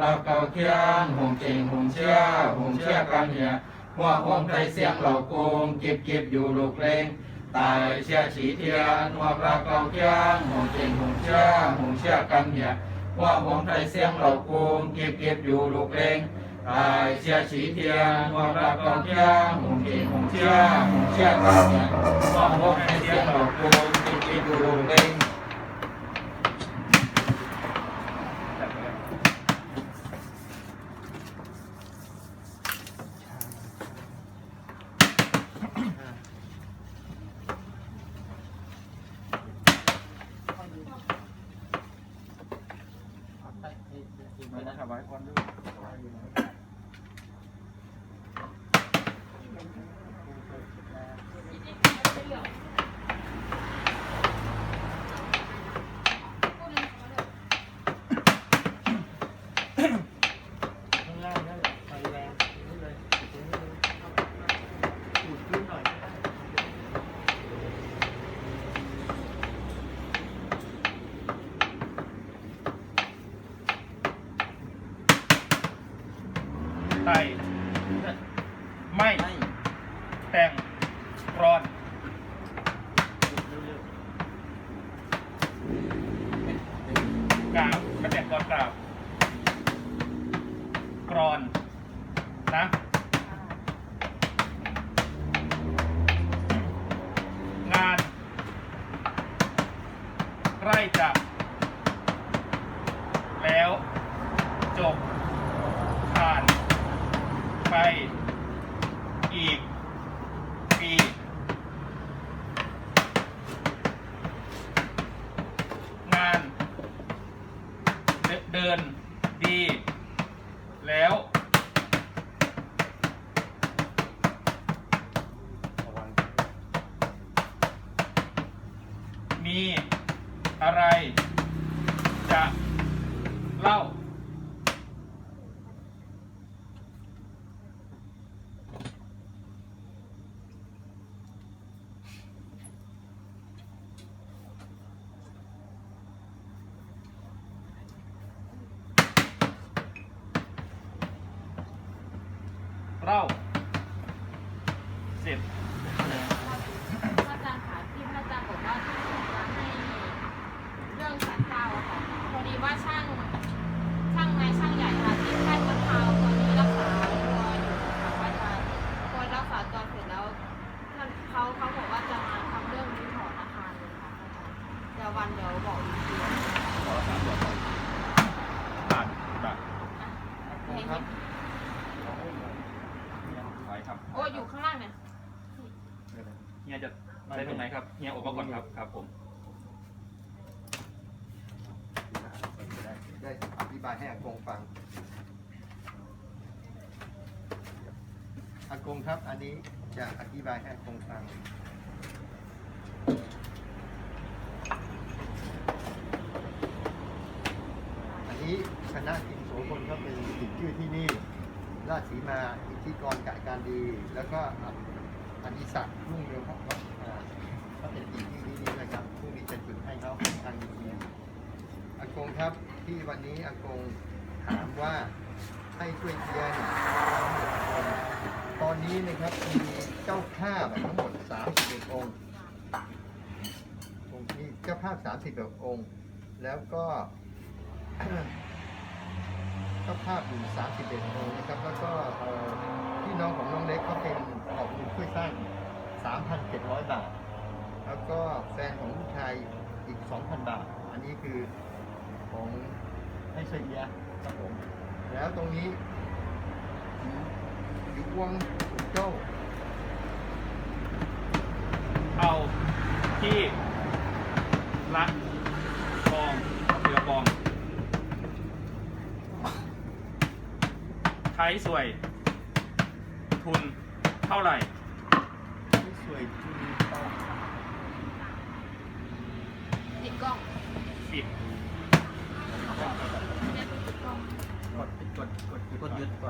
เราเก่าเคียงหงเก่งหงเชื่อหงเชื่อกันเหียหัวหงไทยเสียงเหล่าโกงเก็บเก็บอยู่ลูกเลงตายเชื่อฉีเทียนหัวเราเก่าเคียงหงเก่งหงเชื่อหงเชื่อกันเหียหัวหงไทยเสียงเหล่าโกงเก็บเก็บอยู่ลูกเลงตายเชื่อฉีเทียนหัวเราเก่าเคียงหงเก่งหงเชื่อหงเชื่อกันเหียหัวหงไทยเสียงเหล่าโกงเก็บเก็บอยู่ลูกเลง 小白关注我 ไต่ไม่ แต่งกรอนกราบไม่แต่งกรอนกราบกรอนนะงานใกล้จะแล้วจบผ่าน ดิเดินดี แล้ว มีอะไรจะเล่า เล่าเสร็จพระอาจารย์ค่ะที่พระอาจารย์บอกว่าที่จะให้เรื่องสันเทาอะค่ะพอดีว่าช่างช่างนายช่างใหญ่ค่ะที่ค่ายสันเทาตอนนี้รักษาตัวอยู่ค่ะพระอาจารย์พอรักษาตัวเสร็จแล้วท่านเขาเขาบอกว่าจะมาทำเรื่องรื้อถอนอาคารเลยค่ะพระอาจารย์เดี๋ยววันเดี๋ยวบอกอีกทีนะผ่านแบบเห็นไหม ถอยครับ โอ้อยู่ข้างล่างเนี่ย เฮียจะ ได้ตรงไหนครับเฮียออกมาก่อนครับครับผมได้อธิบายให้อากงฟัง อากงครับ อันนี้จะอธิบายให้อากงฟัง อันนี้คณะกินโสพลก็เป็นติดชื่อที่นี่ ราชสีมา อิทธิกรกะการดี แล้วก็อดิศักดิ์รุ่งเรืองพักผ่อนอ่า ก็เป็นติดที่ที่นี่นะครับพรุ่งนี้จะจุดให้เขาทางยูเนียนอากงครับที่วันนี้อากงถามว่าให้ช่วยเชียร์เนี่ยตอนนี้นะครับมีเจ้าภาพทั้งหมด31องค์องค์นี้เจ้าภาพ31องค์ แล้วก็เจ้าภาพอยู่31องค์นะครับ แล้วก็พี่น้องของน้องเล็กก็เป็นขอบคุณช่วยสร้าง 3,700 บาท แล้วก็แฟนของลูกชายอีก 2,000 บาท อันนี้คือของให้เชียครับผม แล้วตรงนี้อยู่วงโจ้เอาที่ละกองเรือกองใช้สวย ทุนเท่าไหร่ สวยทุนต่อ ติด กล้องปิดกดกดกดกดหยุด